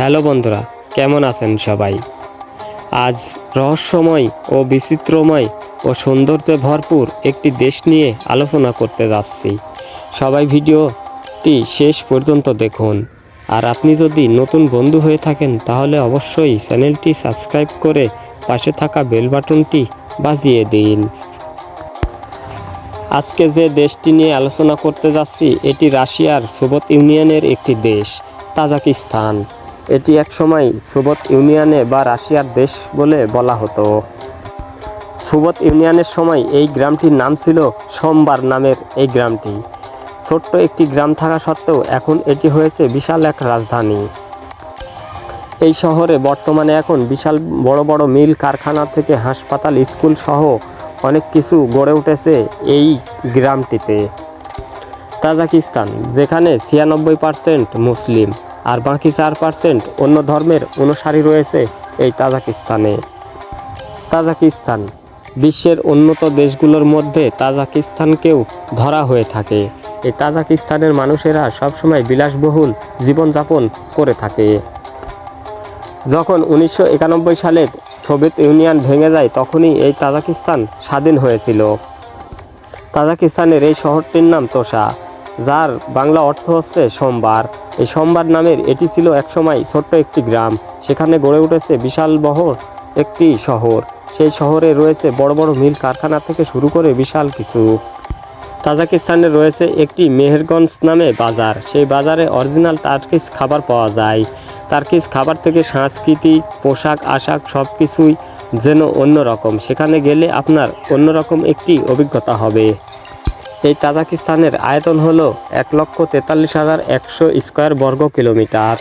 Hello বন্ধুরা, কেমন আছেন সবাই? আজ রহস্যময় ও বিচিত্রময় ও সৌন্দর্যে ভরপুর একটি দেশ নিয়ে আলোচনা করতে যাচ্ছি। সবাই ভিডিওটি শেষ পর্যন্ত দেখুন। আর আপনি যদি নতুন বন্ধু হয়ে থাকেন, তাহলে অবশ্যই চ্যানেলটি সাবস্ক্রাইব করে পাশে থাকা বেল বাটনটি বাজিয়ে দিন। আজকে যে দেশটি নিয়ে আলোচনা করতে যাচ্ছি, এটি রাশিয়ার সোভিয়েত ইউনিয়নের একটি দেশ, তাজাকিস্তান। এটি একসময় সোভিয়েত ইউনিয়নে বা রাশিয়ার দেশ বলে বলা হতো। সোভিয়েত ইউনিয়নের সময় এই গ্রামটির নাম ছিল সোমবার নামের এই গ্রামটি। ছোট্ট একটি গ্রাম থাকা সত্ত্বেও এখন এটি হয়েছে বিশাল এক রাজধানী। এই শহরে বর্তমানে এখন বিশাল বড় বড় মিল, কারখানা থেকে হাসপাতাল, স্কুল সহ অনেক কিছু গড়ে উঠেছে এই গ্রামটিতে। তাজাকিস্তান, যেখানে ছিয়ানব্বই পার্সেন্ট মুসলিম আর বাকি চার পার্সেন্ট অন্য ধর্মের অনুসারী রয়েছে এই তাজাকিস্তানে। তাজাকিস্তান বিশ্বের উন্নত দেশগুলোর মধ্যে তাজাকিস্তানকেও ধরা হয়ে থাকে। এই তাজাকিস্তানের মানুষেরা সবসময় বিলাসবহুল জীবনযাপন করে থাকে। যখন উনিশশো একানব্বই সালে সোভিয়েত ইউনিয়ন ভেঙে যায়, তখনই এই তাজাকিস্তান স্বাধীন হয়েছিল। তাজাকিস্তানের এই শহরটির নাম তোষা। যার বাংলা অর্থ হচ্ছে সোমবার। এই সোমবার নামের এটি ছিল একসময় ছোট্ট একটি গ্রাম। সেখানে গড়ে উঠেছে বিশাল বহর একটি শহর। সেই শহরে রয়েছে বড় বড় মিল কারখানা থেকে শুরু করে বিশাল কিছু। তাজাকিস্তানে রয়েছে একটি মেহেরগঞ্জ নামে বাজার। সেই বাজারে অরিজিনাল টার্কিশ খাবার পাওয়া যায়। টার্কিশ খাবার থেকে সাংস্কৃতিক পোশাক, আশাক সব কিছুই যেন অন্যরকম। সেখানে গেলে আপনার অন্যরকম একটি অভিজ্ঞতা হবে। এই তাজাকিস্তানের আয়তন হলো এক লক্ষ তেতাল্লিশ হাজার একশো স্কোয়ার বর্গ কিলোমিটার।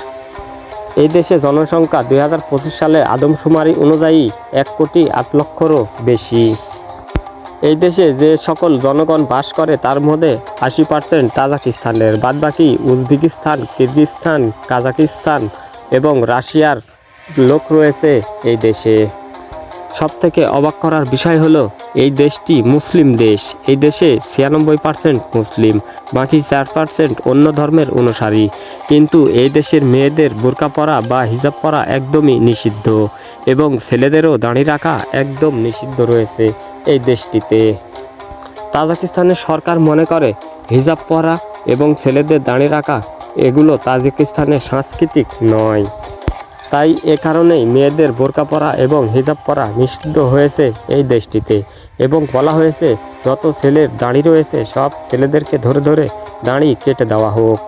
এই দেশে জনসংখ্যা দুই হাজার পঁচিশ সালে আদমশুমারি অনুযায়ী এক কোটি আট লক্ষরও বেশি। এই দেশে যে সকল জনগণ বাস করে তার মধ্যে আশি পার্সেন্ট তাজাকিস্তানের, বাদবাকি উজবেকিস্তান কিরগিস্তান কাজাকিস্তান এবং রাশিয়ার লোক রয়েছে এই দেশে। সবথেকে অবাক করার বিষয় হলো এই দেশটি মুসলিম দেশ। এই দেশে ছিয়ানব্বই পার্সেন্ট মুসলিম, বাকি চার পার্সেন্ট অন্য ধর্মের অনুসারী। কিন্তু এই দেশের মেয়েদের বোরকা পরা বা হিজাব পরা একদমই নিষিদ্ধ এবং ছেলেদেরও দাঁড়িয়ে রাখা একদম নিষিদ্ধ রয়েছে এই দেশটিতে। তাজাকিস্তানের সরকার মনে করে, হিজাব পরা এবং ছেলেদের দাঁড়িয়ে রাখা এগুলো তাজিকিস্তানের সাংস্কৃতিক নয়। তাই এ কারণেই মেয়েদের বোরকা পরা এবং হিজাব পরা নিষিদ্ধ হয়েছে এই দেশটিতে। এবং বলা হয়েছে, যত ছেলের দাড়ি রয়েছে, সব ছেলেদেরকে ধরে ধরে দাড়ি কেটে দেওয়া হোক।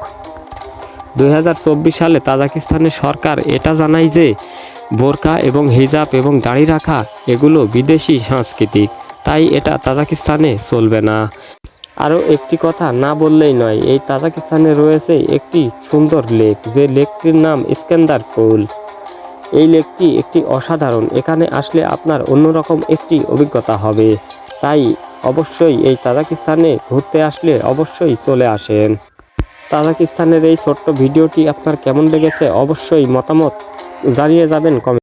দু হাজার চব্বিশ সালে তাজাকিস্তানের সরকার এটা জানায় যে, বোরকা এবং হিজাব এবং দাড়ি রাখা এগুলো বিদেশি সাংস্কৃতিক, তাই এটা তাজাকিস্তানে চলবে না। আরও একটি কথা না বললেই নয়, এই তাজাকিস্তানে রয়েছে একটি সুন্দর লেক, যে লেকটির নাম ইস্কেন্দার পুল। এই লেকটি একটি অসাধারণ। এখানে আসলে আপনার অন্যরকম একটি অভিজ্ঞতা হবে। তাই অবশ্যই এই তাজাকিস্তানে ঘুরতে আসলে অবশ্যই চলে আসেন। তাজাকিস্তানের এই ছোট্ট ভিডিওটি আপনার কেমন লেগেছে অবশ্যই মতামত জানিয়ে যাবেন কমেন্ট